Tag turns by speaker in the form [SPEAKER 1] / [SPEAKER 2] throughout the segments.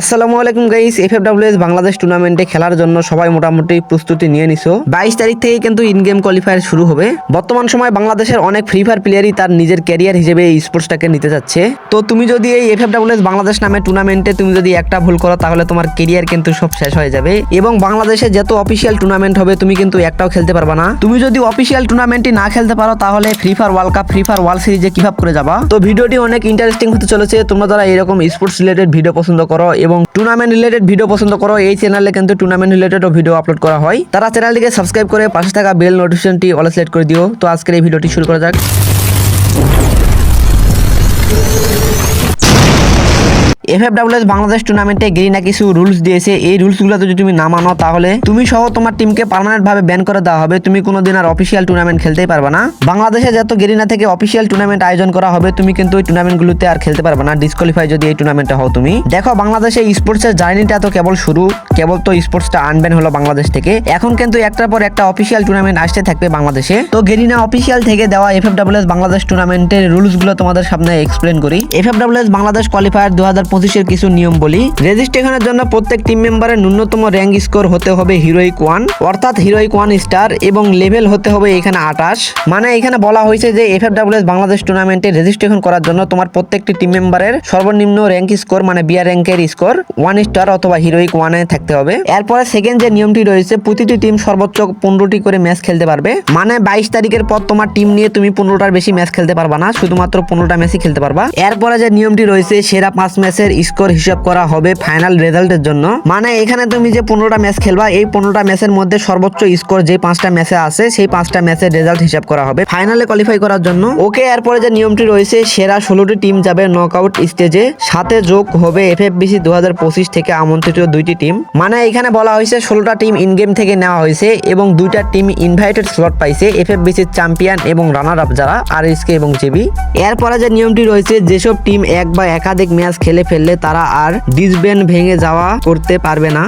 [SPEAKER 1] আসসালামু আলাইকুম guys FFWS Bangladesh টুর্নামেন্টে খেলার জন্য সবাই মোটামুটি প্রস্তুতি নিয়ে নিছো। বাইশ তারিখ থেকে কিন্তু ইন গেম কোয়ালিফায়ার শুরু হবে। বর্তমান সময় বাংলাদেশের অনেক ফ্রি ফায়ার প্লেয়ারই তার নিজের ক্যারিয়ার হিসেবে এই স্পোর্টসটাকে নিতে যাচ্ছে। তো তুমি যদি এই এফএফডব্লিউএস বাংলাদেশ নামে টুর্নামেন্টে তুমি যদি একটা ভুল করো, তাহলে তোমার ক্যারিয়ার কিন্তু সব শেষ হয়ে যাবে। এবং বাংলাদেশে যত অফিসিয়াল টুর্নামেন্ট হবে, তুমি কিন্তু একটাও খেলতে পারবে না। তুমি যদি অফিসিয়াল টুর্নামেন্টই না খেলতে পারো, তাহলে Free Fire World Cup Free Fire World সিরিজে কীভাবে করে যাবা? তো ভিডিওটি অনেক ইন্টারেস্টিং হতে চলেছে। তোমরা যারা এরকম স্পোর্টস রিলেটেড ভিডিও পছন্দ করো এবং টুর্নামেন্ট রিলেটেড ভিডিও পছন্দ করো, এই চ্যানেলে কিন্তু টুর্নামেন্ট রিলেটেডও ভিডিও আপলোড করা হয়। তারা চ্যানেলটিকে সাবস্ক্রাইব করে পাশে থাকা বেল নোটিফিকেশনটি অল সিলেক্ট করে দিও। তো আজকের এই ভিডিওটি শুরু করা যাক। এফএফডব্লিউএস বাংলাদেশ টুর্নামেন্টে গেরিনা কিছু রুলস দিয়েছে। এই রুলসগুলো যদি তুমি না মানো, তাহলে তুমি সহ তোমার টিমকে পার্মানেন্ট ভাবে ব্যান করে দেওয়া হবে। তুমি কোনোদিন আর অফিসিয়াল টুর্নামেন্ট খেলতেই পারবে না। বাংলাদেশে যত গেরিনা থেকে অফিসিয়াল টুর্নামেন্ট আয়োজন করা হবে, তুমি কিন্তু ওই টুর্নামেন্টগুলোতে আর খেলতে পারবে না। ডিসকোয়ালিফাই যদি এই টুর্নামেন্টে হও তুমি। দেখো, বাংলাদেশে স্পোর্টসের জার্নিটা তো কেবল শুরু। কেবল তো স্পোর্টসটা আনবেন হলো বাংলাদেশ থেকে। এখন কিন্তু একটার পর একটা অফিসিয়াল টুর্নামেন্ট আসতে থাকবে বাংলাদেশে। তো গেরিনা অফিসিয়াল থেকে দেওয়া এফএফডব্লিউএস বাংলাদেশ টুর্নামেন্টের রুলসগুলো তোমাদের সামনে এক্সপ্লেন করি। এফএফডব্লিউএস বাংলাদেশ কোয়ালিফায়ার দু হাজার পঁচিশের কিছু নিয়ম বলি। রেজিস্ট্রেশনের জন্য প্রত্যেক টিম মেম্বারের ন্যূনতম র্যাঙ্ক স্কোর হতে হবে হিরোইক ওয়ান অর্থাৎ হিরোইক ওয়ান স্টার এবং লেভেল হতে হবে এখানে আঠাশ। মানে এখানে বলা হয়েছে যে এফএফডব্লিউএস বাংলাদেশ টুর্নামেন্টে রেজিস্ট্রেশন করার জন্য তোমার প্রত্যেকটি টিম মেম্বারের সর্বনিম্ন র্যাঙ্ক স্কোর মানে বিয়ার র্যাঙ্কের স্কোর ওয়ান স্টার অথবা হিরোইক ওয়ানে থাকতে হবে। এরপরে সেকেন্ড যে নিয়মটি রয়েছে, প্রতিটি টিম সর্বোচ্চ পনেরোটি করে ম্যাচ খেলতে পারবে। মানে বাইশ তারিখের পর তোমার টিম নিয়ে তুমি পনেরোটার বেশি ম্যাচ খেলতে পারবা না, শুধুমাত্র পনেরোটা ম্যাচই খেলতে পারবা। এরপরে যে নিয়মটি রয়েছে, সেরা পাঁচ ম্যাচের স্কোর হিসাব করা হবে ফাইনাল রেজাল্টের জন্য। মানে এখানে তুমি যে পনেরোটা ম্যাচ খেলবা, এই পনেরোটা ম্যাচের মধ্যে সর্বোচ্চ স্কোর যে পাঁচটা ম্যাচে আছে, সেই পাঁচটা ম্যাচের রেজাল্ট হিসাব করা হবে ফাইনালে কোয়ালিফাই করার জন্য। ওকে, এরপরে যে নিয়মটি রয়েছে, সেরা ষোলোটি টিম যাবে নকআউট স্টেজে সাথে যোগ হবে এফএফবিসি দু হাজার পঁচিশ থেকে আমন্ত্রিত দুইটি টিম। মানে এখানে বলা হয়েছে, ষোলোটা টিম ইন গেম থেকে নেওয়া হয়েছে এবং দুইটা টিম ইনভাইটেড স্লট পাইছে এফএফবিসির চ্যাম্পিয়ন এবং রানার আপ যারা আর এসকে এবং জেবি এরপরে যে নিয়মটি রয়েছে, যেসব টিম এক বা একাধিক ম্যাচ খেলে ফেললে তারা আর ডিসব্যান্ড ভেঙে যাওয়া করতে পারবে না।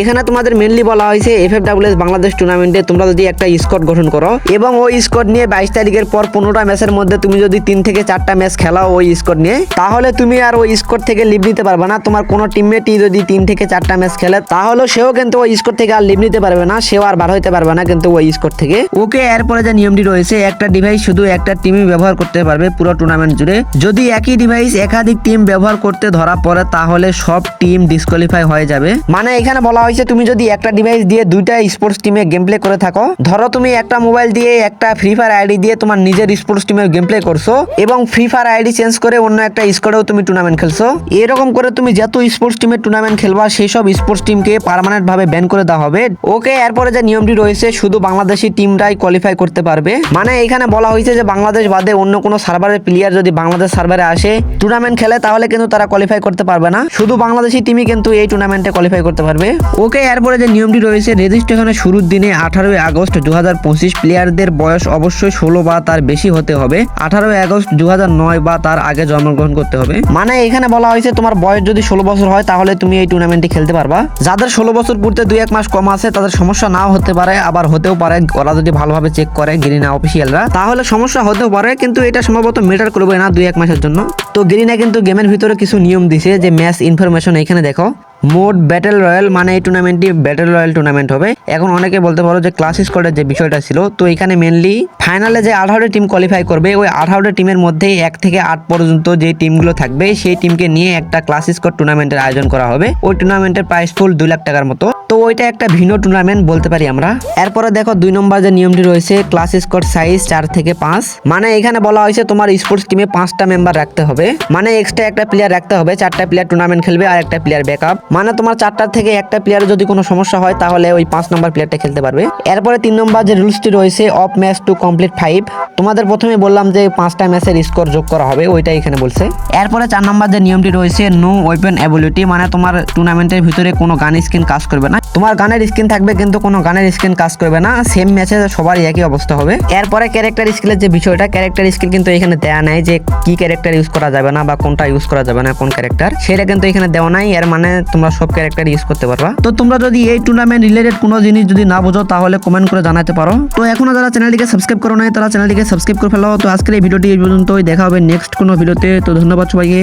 [SPEAKER 1] এখানে তোমাদের মেনলি বলা হয়েছে এফএফডব্লিউএস বাংলাদেশ টুর্নামেন্টে তোমরা যদি একটা স্কোয়াড গঠন করো এবং ওই স্কোয়াড নিয়ে বাইশ তারিখের পর পনেরোটা ম্যাচের মধ্যে তুমি যদি তিন থেকে চারটা ম্যাচ খেলাও ওই স্কোয়াড নিয়ে, তাহলে তুমি আর ওই স্কোয়াড থেকে লিভ নিতে পারবে না। তোমার কোনো টিমমেটই যদি তিন থেকে চারটা ম্যাচ খেলে, তাহলে সেও কিন্তু ওই স্কোয়াড থেকে আর লিভ নিতে পারবে না, সেও আর বার হইতে পারবে না কিন্তু ওই স্কোয়াড থেকে। ওকে, এরপরে যে নিয়মটি রয়েছে, একটা ডিভাইস শুধু একটা টিমই ব্যবহার করতে পারবে পুরো টুর্নামেন্ট জুড়ে। যদি একই ডিভাইস একাধিক টিম ব্যবহার করতে ধরা পড়ে তাহলে সব টিম ডিসকোয়ালিফাই হয়ে যাবে। মানে এখানে বলা হয়েছে তুমি যদি একটা ডিভাইস দিয়ে দুইটা স্পোর্টস টিমে গেম প্লে করে থাকো, ধরো তুমি একটা মোবাইল দিয়ে একটা ফ্রি ফায়ার আইডি দিয়ে তোমার নিজের স্পোর্টস টিমে গেম প্লে করছ এবং ফ্রি ফায়ার আইডি চেঞ্জ করে অন্য একটা স্কোরেও তুমি টুর্নামেন্ট খেলছো। এরকম করে তুমি যত স্পোর্টস টিমের টুর্নামেন্ট খেলবা, সেই সব স্পোর্টস টিমকে পার্মানেন্ট ভাবে ব্যান করে দেওয়া হবে। ওকে, এরপরে যে নিয়মটি রয়েছে, শুধু বাংলাদেশি টিমটাই কোয়ালিফাই করতে পারবে। মানে এখানে বলা হয়েছে যে বাংলাদেশ বাদে অন্য কোনো সার্ভারের প্লেয়ার যদি বাংলাদেশ সার্ভারে আসে টুর্নামেন্ট খেলে তাহলে কিন্তু তারা কোয়ালিফাই করতে পারবে না। শুধু বাংলাদেশি টিমই কিন্তু এই টুর্নামেন্টে কোয়ালিফাই করতে পারবে। ওকে এরপরে যে নিয়মটি রয়েছে রেজিস্ট্রেশনের শুরুর দিনে আঠারোই আগস্ট দু হাজার পঁচিশ প্লেয়ারদের বয়স অবশ্যই ষোলো বা তার বেশি হতে হবে। আঠারোই আগস্ট দু হাজার নয় বা তার আগে জন্মগ্রহণ করতে হবে। মানে এখানে বলা হয়েছে তোমার বয়স যদি ষোলো বছর হয় তাহলে তুমি এই টুর্নামেন্টে খেলতে পারবা। যাদের ষোলো বছর পূর্তে দুই এক মাস কম আছে তাদের সমস্যা নাও হতে পারে আবার হতেও পারে। ওরা যদি ভালোভাবে চেক করে গেরিনা অফিসিয়ালরা তাহলে সমস্যা হতেও পারে কিন্তু এটা সম্ভবত মেটার করবে না দুই এক মাসের জন্য। তো গ্রিনা কিন্তু গেমের ভিতরে কিছু নিয়ম দিছে যে ম্যাচ ইনফরমেশন এখানে দেখো। মোট ব্যাটেল রয়্যাল মানে এই টুর্নামেন্টটি ব্যাটেল রয়্যাল টুর্নামেন্ট হবে। এখন অনেকে বলতে পারো যে ক্লাস স্কোয়াডের যে বিষয়টা ছিল, তো এখানে মেনলি ফাইনালে যে আঠারোটি টিম কোয়ালিফাই করবে, ওই আঠারোটি টিমের মধ্যে এক থেকে আট পর্যন্ত যে টিমগুলো থাকবে, সেই টিমকে নিয়ে একটা ক্লাস স্কোয়াড টুর্নামেন্টের আয়োজন করা হবে। ওই টুর্নামেন্টের প্রাইস ফুল দুই লাখ টাকার মতো। তো ওইটা একটা ভিন্ন টুর্নামেন্ট বলতে পারি আমরা। এরপরে দেখো দুই নম্বর যে নিয়মটি রয়েছে ক্লাস স্কোয়াড সাইজ চার থেকে পাঁচ। মানে এখানে বলা হয়েছে তোমার স্পোর্টস টিমে পাঁচটা মেম্বার রাখতে হবে। মানে এক্সট্রা একটা প্লেয়ার রাখতে হবে, চারটা প্লেয়ার টুর্নামেন্ট খেলবে আর একটা প্লেয়ার ব্যাকআপ মানে তোমার চারটার থেকে একটা প্লেয়ারের যদি কোনো সমস্যা হয়, তাহলে ওই পাঁচ নম্বর প্লেয়ারটা খেলতে পারবে। এরপরে তিন নম্বর যে রুলসটি রয়েছে of match to complete five তোমাদের প্রথমে বললাম যে পাঁচটা ম্যাচের স্কোর যোগ করা হবে, ওইটাই এখানে বলছে। এরপরে চার নম্বর যে নিয়মটি রয়েছে নো ওয়েপন অ্যাবিলিটি মানে তোমার টুর্নামেন্টের ভিতরে কোনো গান স্কিন কাজ করবে না। তোমার গানের স্কিন থাকবে, কিন্তু কোনো গানের স্কিন কাজ করবে না সেম ম্যাচে সবারই একই অবস্থা হবে। এরপরে ক্যারেক্টার স্কিলের যে বিষয়টা ক্যারেক্টার স্কিল কিন্তু এখানে দেয়া নাই যে কি ক্যারেক্টার ইউজ করা যাবে না বা কোনটা ইউজ করা যাবে না, কোন ক্যারেক্টার সেটা কিন্তু এখানে দেওয়া নাই। এর মানে তোমরা সব ক্যারেক্টার ইউজ করতে পারবা। তো তোমরা যদি এই টুর্নামেন্ট রিলেটেড কোনো জিনিস যদি না বোঝো, তাহলে কমেন্ট করে জানাতে পারো। তো এখনও যারা চ্যানেলটিকে সাবস্ক্রাইব করো নাই, তারা চ্যানেলটিকে সাবস্ক্রাইব করে ফেলো। তো আজকের এই ভিডিওটি এই পর্যন্তই। দেখা হবে নেক্সট কোনো ভিডিওতে তো ধন্যবাদ সবাইকে।